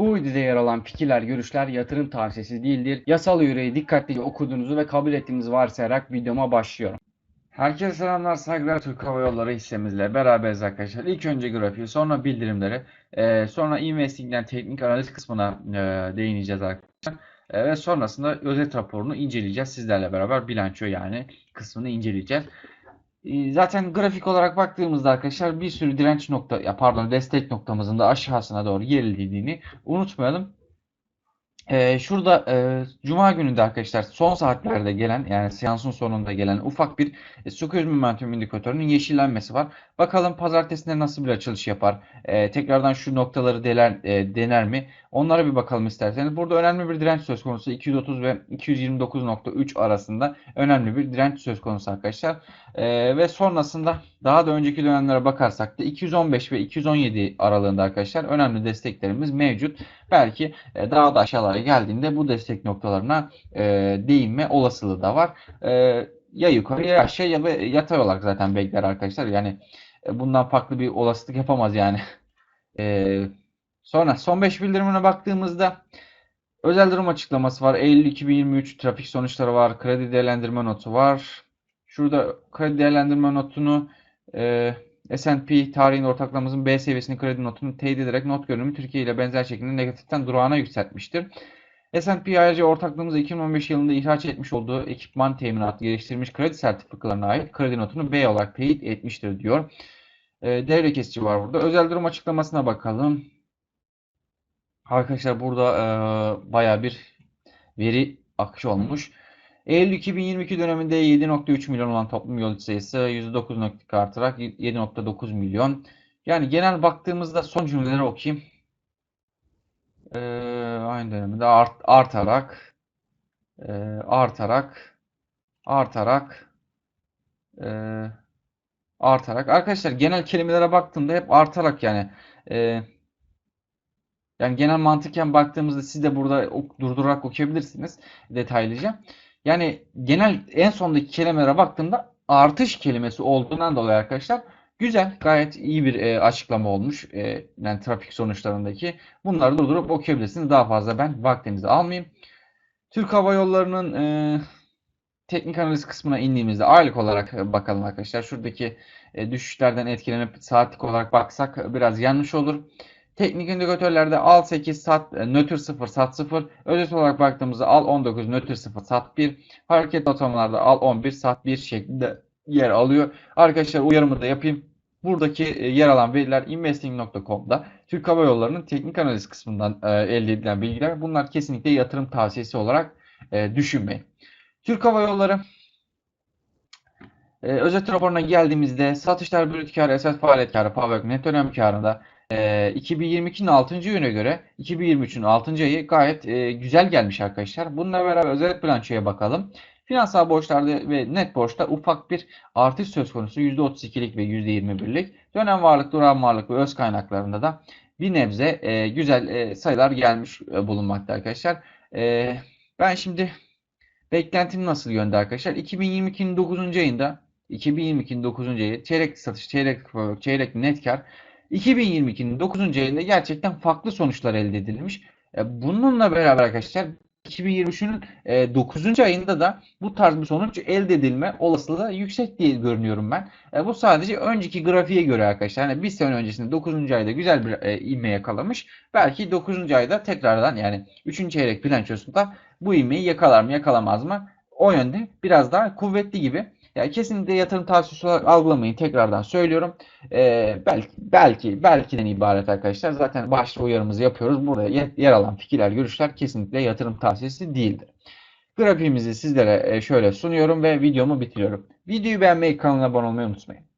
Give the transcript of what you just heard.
Bu videoda yer alan fikirler, görüşler yatırım tavsiyesi değildir. Yasal yüreği dikkatlice okuduğunuzu ve kabul ettiğinizi varsayarak videoma başlıyorum. Herkese selamlar, saygılar Türk Hava Yolları hissemizle beraberiz arkadaşlar. İlk önce grafiği, sonra bildirimleri, e, sonra investing'den teknik analiz kısmına e, değineceğiz arkadaşlar. E, ve sonrasında özet raporunu inceleyeceğiz. Sizlerle beraber bilanço yani kısmını inceleyeceğiz. E, Zaten grafik olarak baktığımızda arkadaşlar bir sürü direnç nokta, ya pardon destek noktamızın da aşağısına doğru gerilediğini unutmayalım. Ee, şurada e, Cuma gününde arkadaşlar son saatlerde gelen yani seansın sonunda gelen ufak bir e, Stochastic Momentum indikatörünün yeşillenmesi var. Bakalım pazartesinde nasıl bir açılış yapar? E, tekrardan şu noktaları deler, e, dener mi? Onlara bir bakalım isterseniz. Burada önemli bir direnç söz konusu. 230 ve 229.3 arasında önemli bir direnç söz konusu arkadaşlar. E, ve sonrasında daha da önceki dönemlere bakarsak da 215 ve 217 aralığında arkadaşlar önemli desteklerimiz mevcut. Belki e, daha da aşağılara geldiğinde bu destek noktalarına e, değinme olasılığı da var. E, ya yukarı ya aşağı ya da yatay olarak zaten bekler arkadaşlar. Yani e, bundan farklı bir olasılık yapamaz yani. Sonra son 5 bildirimine baktığımızda özel durum açıklaması var. Eylül 2023 trafik sonuçları var. Kredi değerlendirme notu var. Şurada kredi değerlendirme notunu e, S&P tarihin ortaklamamızın B seviyesinin kredi notunu teyit ederek not görünümü Türkiye ile benzer şekilde negatiften durağına yükseltmiştir. S&P ayrıca ortaklığımızda 2015 yılında ihraç etmiş olduğu ekipman teminatı geliştirilmiş kredi sertifikalarına ait kredi notunu B olarak teyit etmiştir diyor. E, devre kesici var burada. Özel durum açıklamasına bakalım. Arkadaşlar burada e, baya bir veri akışı olmuş. Eylül 2022 döneminde 7.3 milyon olan toplum yolcu sayısı %9.2 artarak 7.9 milyon. Yani genel baktığımızda son cümleleri okuyayım. Ee, aynı dönemde art, artarak e, artarak artarak e, artarak arkadaşlar genel kelimelere baktığımda hep artarak yani e, yani genel mantıken baktığımızda siz de burada ok- durdurarak okuyabilirsiniz detaylıca. Yani genel en sondaki kelimelere baktığımda artış kelimesi olduğundan dolayı arkadaşlar güzel, gayet iyi bir e, açıklama olmuş. E, yani trafik sonuçlarındaki. Bunları durdurup okuyabilirsiniz. Daha fazla ben vaktinizi almayayım. Türk Hava Yolları'nın e, teknik analiz kısmına indiğimizde aylık olarak e, bakalım arkadaşlar. Şuradaki e, düşüşlerden etkilenip saatlik olarak baksak biraz yanlış olur. Teknik indikatörlerde al 8 sat e, nötr 0 sat 0. Özet olarak baktığımızda al 19 nötr 0 sat 1. Hareket atamalarda al 11 sat 1 şeklinde yer alıyor. Arkadaşlar uyarımı da yapayım. Buradaki e, yer alan veriler investing.com'da Türk Hava Yolları'nın teknik analiz kısmından e, elde edilen bilgiler. Bunlar kesinlikle yatırım tavsiyesi olarak düşünmeyin. Türk Hava Yolları özet raporuna geldiğimizde satışlar brüt kar, esas faaliyet karı, PAVÖK net dönem karında e, 2022'nin 6. yöne göre 2023'ün 6. ayı gayet e, güzel gelmiş arkadaşlar. Bununla beraber özel bilançoya bakalım. Finansal borçlarda ve net borçta ufak bir artış söz konusu %32'lik ve %21'lik. Dönem varlık, duran varlık ve öz kaynaklarında da bir nebze e, güzel e, sayılar gelmiş e, bulunmakta arkadaşlar. E, ben şimdi beklentim nasıl yönde arkadaşlar? 2022'nin 9. ayında 2022'nin 9. ayı çeyrek satış, çeyrek çeyrek net kar 2022'nin 9. ayında gerçekten farklı sonuçlar elde edilmiş. E, Bununla beraber arkadaşlar 2023'ün 9. ayında da bu tarz bir sonuç elde edilme olasılığı yüksek diye görünüyorum ben. E, Bu sadece önceki grafiğe göre arkadaşlar. Yani bir sene öncesinde 9. ayda güzel bir e, ivme yakalamış. Belki 9. ayda tekrardan yani 3. çeyrek bilançosunda bu ivmeyi yakalar mı yakalamaz mı? O yönde biraz daha kuvvetli gibi. Yani kesinlikle yatırım tavsiyesi olarak algılamayın. Tekrardan söylüyorum. Ee, belki belki belkiden ibaret arkadaşlar. Zaten başta uyarımızı yapıyoruz. Burada yer, alan fikirler, görüşler kesinlikle yatırım tavsiyesi değildir. Grafiğimizi sizlere e, şöyle sunuyorum ve videomu bitiriyorum. Videoyu beğenmeyi, kanala abone olmayı unutmayın.